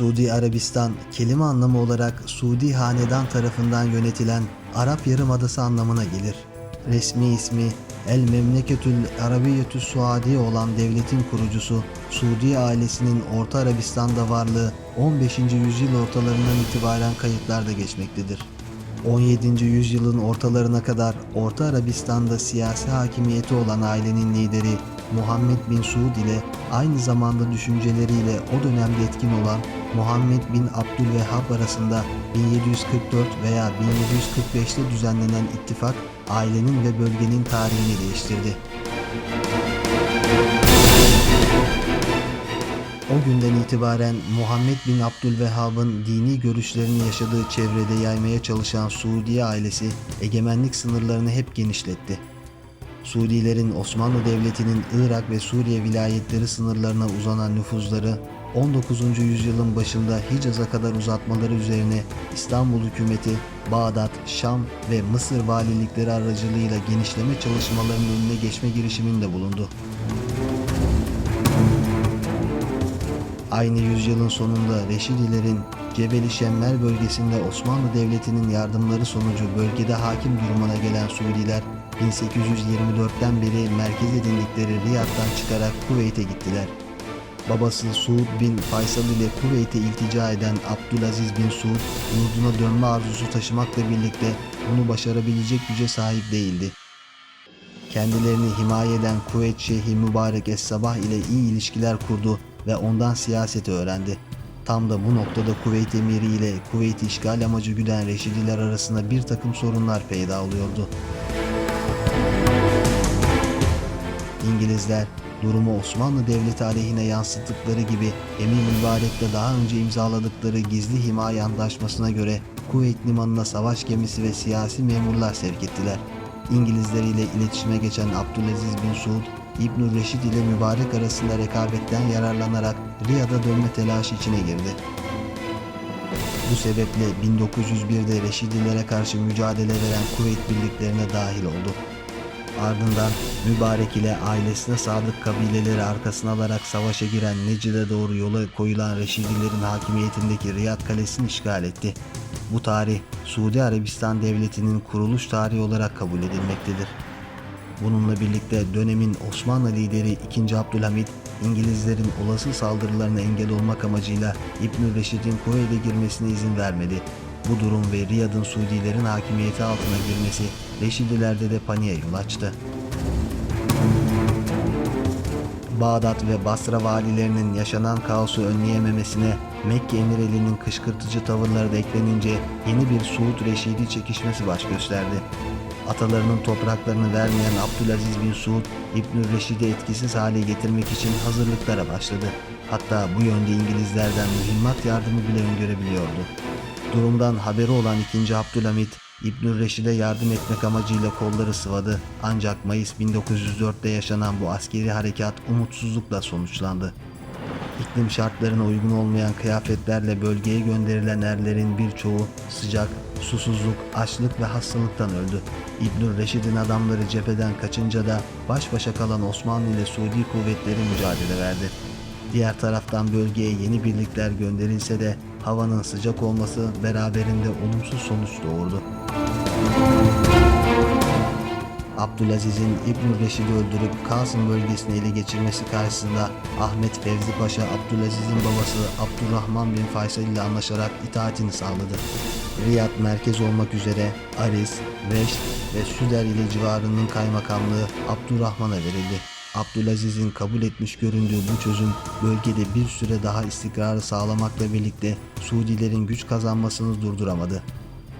Suudi Arabistan kelime anlamı olarak Suudi Hanedan tarafından yönetilen Arap Yarımadası anlamına gelir. Resmi ismi El Memleketül Arabiyyetü Suadi olan devletin kurucusu Suudi ailesinin Orta Arabistan'da varlığı 15. yüzyıl ortalarından itibaren kayıtlarda geçmektedir. 17. yüzyılın ortalarına kadar Orta Arabistan'da siyasi hakimiyeti olan ailenin lideri Muhammed bin Suud ile aynı zamanda düşünceleriyle o dönemde etkin olan Muhammed bin Abdülvehhab arasında 1744 veya 1745'te düzenlenen ittifak ailenin ve bölgenin tarihini değiştirdi. O günden itibaren Muhammed bin Abdülvehhab'ın dini görüşlerini yaşadığı çevrede yaymaya çalışan Suudiye ailesi egemenlik sınırlarını hep genişletti. Suudilerin Osmanlı Devleti'nin Irak ve Suriye vilayetleri sınırlarına uzanan nüfuzları 19. yüzyılın başında Hicaz'a kadar uzatmaları üzerine İstanbul hükümeti Bağdat, Şam ve Mısır valilikleri aracılığıyla genişleme çalışmalarının önüne geçme girişiminde bulundu. Aynı yüzyılın sonunda Reşidilerin Cebeli Şemmer bölgesinde Osmanlı Devleti'nin yardımları sonucu bölgede hakim durumuna gelen Suudiler 1824'ten beri merkez edindikleri Riyad'dan çıkarak Kuveyt'e gittiler. Babası Suud bin Faysal ile Kuveyt'e iltica eden Abdülaziz bin Suud, yurduna dönme arzusu taşımakla birlikte bunu başarabilecek güce sahip değildi. Kendilerini himaye eden Kuveyt Şeyhi Mübarek Es-Sabah ile iyi ilişkiler kurdu ve ondan siyaseti öğrendi. Tam da bu noktada Kuveyt emiri ile Kuveyt'i işgal amacı güden Reşidiler arasında bir takım sorunlar peyda oluyordu. İngilizler durumu Osmanlı Devleti aleyhine yansıttıkları gibi Emin Mübarek'le daha önce imzaladıkları gizli himaye antlaşmasına göre Kuveyt limanına savaş gemisi ve siyasi memurlar sevk ettiler. İngilizler ile iletişime geçen Abdülaziz bin Suud, İbn Reşid ile Mübarek arasında rekabetten yararlanarak Riyad'a dönme telaşı içine girdi. Bu sebeple 1901'de Reşidilere karşı mücadele veren Kuveyt birliklerine dahil oldu. Ardından Mübarek ile ailesine sadık kabileleri arkasına alarak savaşa giren Necid'e doğru yola koyulan Reşidilerin hakimiyetindeki Riyad Kalesi'ni işgal etti. Bu tarih Suudi Arabistan Devleti'nin kuruluş tarihi olarak kabul edilmektedir. Bununla birlikte dönemin Osmanlı lideri 2. Abdülhamit, İngilizlerin olası saldırılarına engel olmak amacıyla İbn Reşid'in Kuveyt'e girmesine izin vermedi. Bu durum ve Riyad'ın Suudilerin hakimiyeti altına girmesi Reşidilerde de paniğe yol açtı. Bağdat ve Basra valilerinin yaşanan kaosu önleyememesine Mekke emireliğinin kışkırtıcı tavırları da eklenince yeni bir Suud Reşidi çekişmesi baş gösterdi. Atalarının topraklarını vermeyen Abdülaziz bin Suud, İbn Reşid'i etkisiz hale getirmek için hazırlıklara başladı. Hatta bu yönde İngilizlerden mühimmat yardımı bile öngörebiliyordu. Durumdan haberi olan 2. Abdülhamit, İbn Reşid'e yardım etmek amacıyla kolları sıvadı. Ancak Mayıs 1904'te yaşanan bu askeri harekat umutsuzlukla sonuçlandı. İklim şartlarına uygun olmayan kıyafetlerle bölgeye gönderilen erlerin birçoğu sıcak, susuzluk, açlık ve hastalıktan öldü. İbn Reşid'in adamları cepheden kaçınca da baş başa kalan Osmanlı ile Suudi kuvvetleri mücadele verdi. Diğer taraftan bölgeye yeni birlikler gönderilse de havanın sıcak olması beraberinde olumsuz sonuç doğurdu. Abdülaziz'in İbn Reşid'i öldürüp Kasım bölgesini ele geçirmesi karşısında Ahmet Fevzi Paşa Abdülaziz'in babası Abdurrahman bin Faysal ile anlaşarak itaatini sağladı. Riyad merkez olmak üzere Aris, Reşt ve Süder ile civarının kaymakamlığı Abdurrahman'a verildi. Abdülaziz'in kabul etmiş göründüğü bu çözüm bölgede bir süre daha istikrarı sağlamakla birlikte Suudilerin güç kazanmasını durduramadı.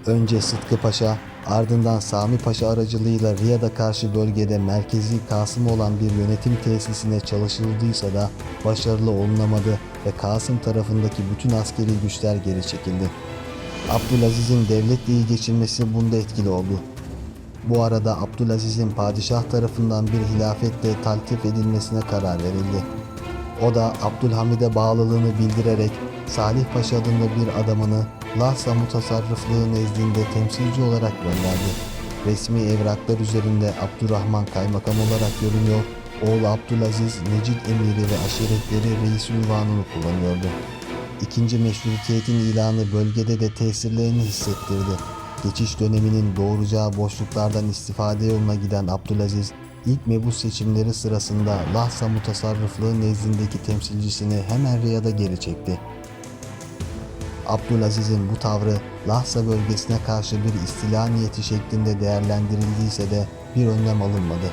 Önce Sıtkı Paşa, ardından Sami Paşa aracılığıyla Riyad'a karşı bölgede merkezi Kasım olan bir yönetim tesisine çalışıldıysa da başarılı olunamadı ve Kasım tarafındaki bütün askeri güçler geri çekildi. Abdülaziz'in devletle iyi geçinmesi bunda etkili oldu. Bu arada Abdülaziz'in padişah tarafından bir hilafetle taltif edilmesine karar verildi. O da Abdülhamid'e bağlılığını bildirerek Salih Paşa adında bir adamını Lhasa mutasarrıflığı nezdinde temsilci olarak gönderdi. Resmi evraklar üzerinde Abdurrahman kaymakam olarak görünüyor, oğlu Abdülaziz Necid emiri ve aşiretleri reis ünvanını kullanıyordu. ikinci meşrutiyetin ilanı bölgede de tesirlerini hissettirdi. Geçiş döneminin doğuracağı boşluklardan istifade yoluna giden Abdülaziz, ilk mebus seçimleri sırasında Lahsa mutasarrıflığı nezdindeki temsilcisini hemen Riyad'a geri çekti. Abdülaziz'in bu tavrı Lahsa bölgesine karşı bir istila niyeti şeklinde değerlendirildiyse de bir önlem alınmadı.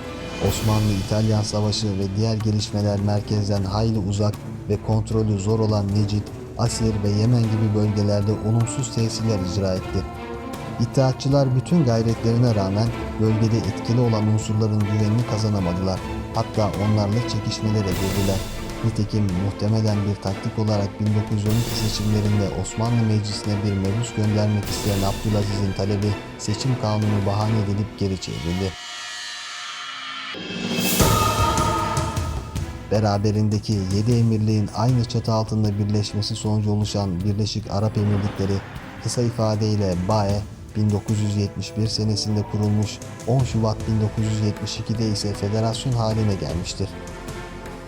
Osmanlı-İtalyan Savaşı ve diğer gelişmeler merkezden hayli uzak ve kontrolü zor olan Necid, Asir ve Yemen gibi bölgelerde olumsuz tesirler icra etti. İttihatçılar bütün gayretlerine rağmen bölgede etkili olan unsurların güvenini kazanamadılar. Hatta onlarla çekişmelere girdiler. Nitekim muhtemelen bir taktik olarak 1912 seçimlerinde Osmanlı Meclisi'ne bir mebus göndermek isteyen Abdülaziz'in talebi seçim kanunu bahane edilip geri çevrildi. Beraberindeki 7 emirliğin aynı çatı altında birleşmesi sonucu oluşan Birleşik Arap Emirlikleri kısa ifadeyle BAE 1971 senesinde kurulmuş 10 Şubat 1972'de ise federasyon haline gelmiştir.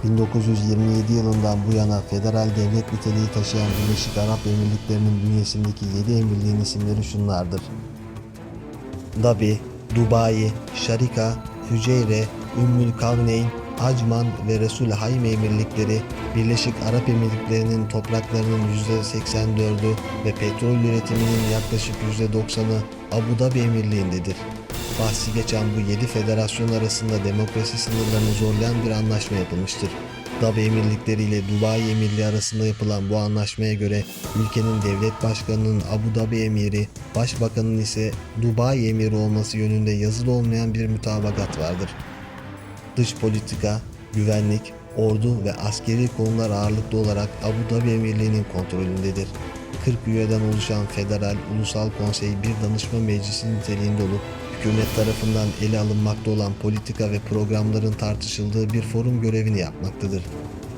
1927 yılından bu yana federal devlet niteliği taşıyan Birleşik Arap Emirlikleri'nin bünyesindeki 7 emirliğin isimleri şunlardır. Dabi, Dubai, Şarika, Hüceyre, Ümmül Kavneyn, Acman ve Resul Hayme emirlikleri Birleşik Arap Emirlikleri'nin topraklarının %84'ü ve petrol üretiminin yaklaşık %90'ı Abu Dhabi Emirliği'ndedir. Bahsi geçen bu 7 federasyon arasında demokrasi sınırlarını zorlayan bir anlaşma yapılmıştır. Dhabi Emirlikleri ile Dubai Emirliği arasında yapılan bu anlaşmaya göre ülkenin devlet başkanının Abu Dhabi Emiri, başbakanın ise Dubai Emiri olması yönünde yazılı olmayan bir mutabakat vardır. Dış politika, güvenlik, ordu ve askeri konular ağırlıklı olarak Abu Dhabi Emirliği'nin kontrolündedir. 40 üyeden oluşan Federal Ulusal Konsey bir danışma meclisi niteliğinde olup hükümet tarafından ele alınmakta olan politika ve programların tartışıldığı bir forum görevini yapmaktadır.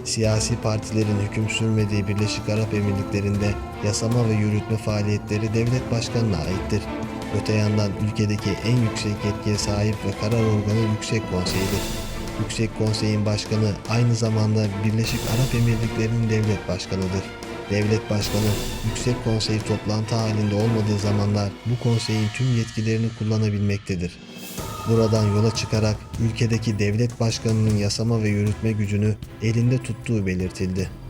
Siyasi partilerin hüküm sürmediği Birleşik Arap Emirlikleri'nde yasama ve yürütme faaliyetleri devlet başkanına aittir. Öte yandan ülkedeki en yüksek yetkiye sahip ve karar organı Yüksek Konsey'dir. Yüksek Konsey'in başkanı aynı zamanda Birleşik Arap Emirlikleri'nin devlet başkanıdır. Devlet başkanı Yüksek Konsey toplantı halinde olmadığı zamanlar bu konseyin tüm yetkilerini kullanabilmektedir. Buradan yola çıkarak ülkedeki devlet başkanının yasama ve yürütme gücünü elinde tuttuğu belirtildi.